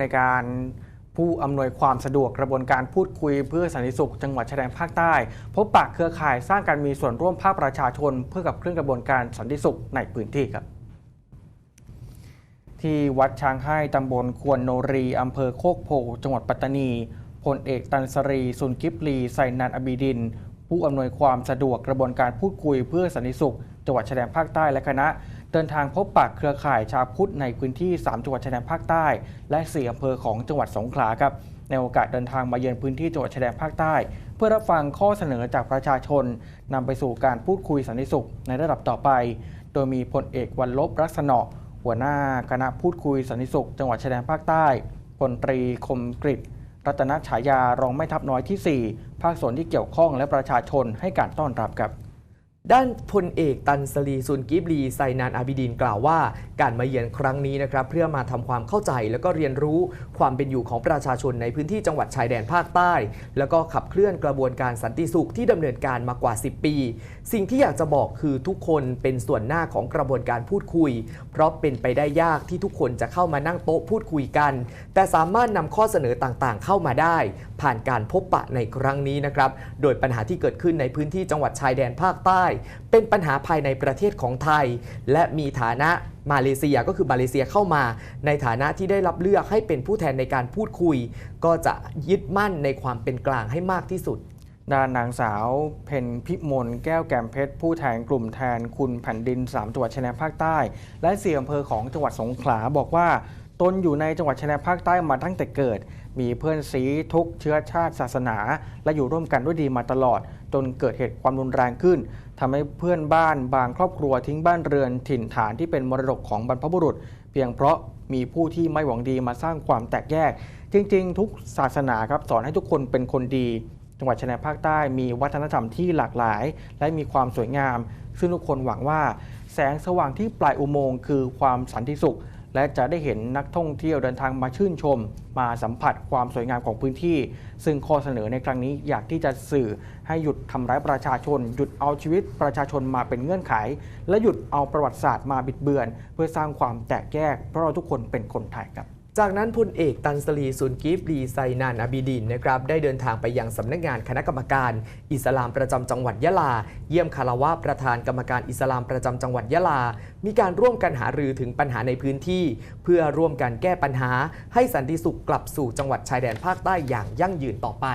ในการผู้อำนวยความสะดวกกระบวนการพูดคุยเพื่อสันติสุขจังหวัดชายแดนภาคใต้ พบปะเครือข่ายสร้างการมีส่วนร่วมภาคประชาชน เพื่อกับเครื่องกระบวนการสันติสุขในพื้นที่ครับ ที่วัดช้างให้ตำบลควนโนรีอำเภอโคกโพจังหวัดปัตตานีพลเอกตันสรี สุนกิบลีไซนันอบีดิน ผู้อำนวยความสะดวกกระบวนการพูดคุยเพื่อสันติสุข จังหวัดชายแดนภาคใต้และคณะ เดินทางพบปะเครือข่ายชาวพุทธในพื้นที่ 3 จังหวัดชายแดนภาคใต้ และ 4 อำเภอของจังหวัดสงขลาครับในโอกาสเดินทางมาเยือนพื้นที่จังหวัดชายแดนภาคใต้ เพื่อรับฟังข้อเสนอจากประชาชนนำไปสู่การพูดคุยสันติสุขในระดับต่อไป โดยมีพลเอกวันลบรักษณะหัวหน้าคณะพูดคุยสันติสุข จังหวัดชายแดนภาคใต้พลตรีคมกริตรัตนฉายารองแม่ทัพน้อยที่ 4 ภาคส่วนที่เกี่ยวข้องและประชาชนให้การต้อนรับครับ ด้านพลเอกตันสลีซุนกิบลีไซนานอาบิดินกล่าวว่า การมาเยือนครั้งนี้นะครับเพื่อมาทำความเข้าใจแล้วก็เรียนรู้ความเป็นอยู่ของประชาชนในพื้นที่จังหวัดชายแดนภาคใต้ แล้วก็ขับเคลื่อนกระบวนการสันติสุขที่ดำเนินการมากว่า 10 ปี สิ่งที่อยากจะบอกคือทุกคนเป็นส่วนหน้าของกระบวนการพูดคุย เพราะเป็นไปได้ยากที่ทุกคนจะเข้ามานั่งโต๊ะพูดคุยกัน แต่สามารถนำข้อเสนอต่างๆ เข้ามาได้ ผ่านการพบปะในครั้งนี้นะครับโดยปัญหาที่เกิดขึ้นในพื้นที่จังหวัดชายแดนภาคใต้เป็นปัญหาภายในประเทศของไทย และมีฐานะมาเลเซียก็คือมาเลเซียเข้ามา ในฐานะที่ได้รับเลือกให้เป็นผู้แทนในการพูดคุย ก็จะยึดมั่นในความเป็นกลางให้มากที่สุดด้านนางสาว เพนพิมลแก้วแกมเพชร ผู้แทนกลุ่มแทนคุณแผ่นดิน 3 จังหวัดชายแดนภาคใต้ และสี่อำเภอของจังหวัดสงขลาบอกว่า ตนอยู่ในจังหวัดชายแดนภาคใต้มาตั้งแต่เกิด มีเพื่อนสีทุกเชื้อชาติศาสนา และอยู่ร่วมกันด้วยดีมาตลอด จนเกิดเหตุความรุนแรงขึ้นทำให้เพื่อนบ้านบางครอบครัวทิ้งบ้านเรือนถิ่นฐานที่เป็นมรดกของบรรพบุรุษ เพียงเพราะมีผู้ที่ไม่หวังดีมาสร้างความแตกแยก จริง ๆ ทุกศาสนาครับสอนให้ทุกคนเป็นคนดี จังหวัดชายแดนภาคใต้มีวัฒนธรรมที่หลากหลาย และมีความสวยงาม ซึ่งทุกคนหวังว่า แสงสว่างที่ปลายอุโมงค์คือความสันติสุข และจะได้เห็นนักท่องเที่ยวเดินทางมาชื่นชม มาสัมผัสความสวยงามของพื้นที่ ซึ่งข้อเสนอในครั้งนี้อยากที่จะสื่อให้หยุดทำร้ายประชาชน หยุดเอาชีวิตประชาชนมาเป็นเงื่อนไข และหยุดเอาประวัติศาสตร์มาบิดเบือน เพื่อสร้างความแตกแยก เพราะเราทุกคนเป็นคนไทยครับ จากนั้นพลเอกตันสลีซุนกิฟลีไซนานอบิดินนะครับได้เดินทางไปยังสำนักงานคณะกรรมการ อิสลามประจำจังหวัดยะลา เยี่ยมคารวะประธานกรรมการอิสลามประจำจังหวัดยะลา มีการร่วมกันหารือถึงปัญหาในพื้นที่ เพื่อร่วมกันแก้ปัญหา ให้สันติสุขกลับสู่จังหวัดชายแดนภาคใต้อย่างยั่งยืนต่อไป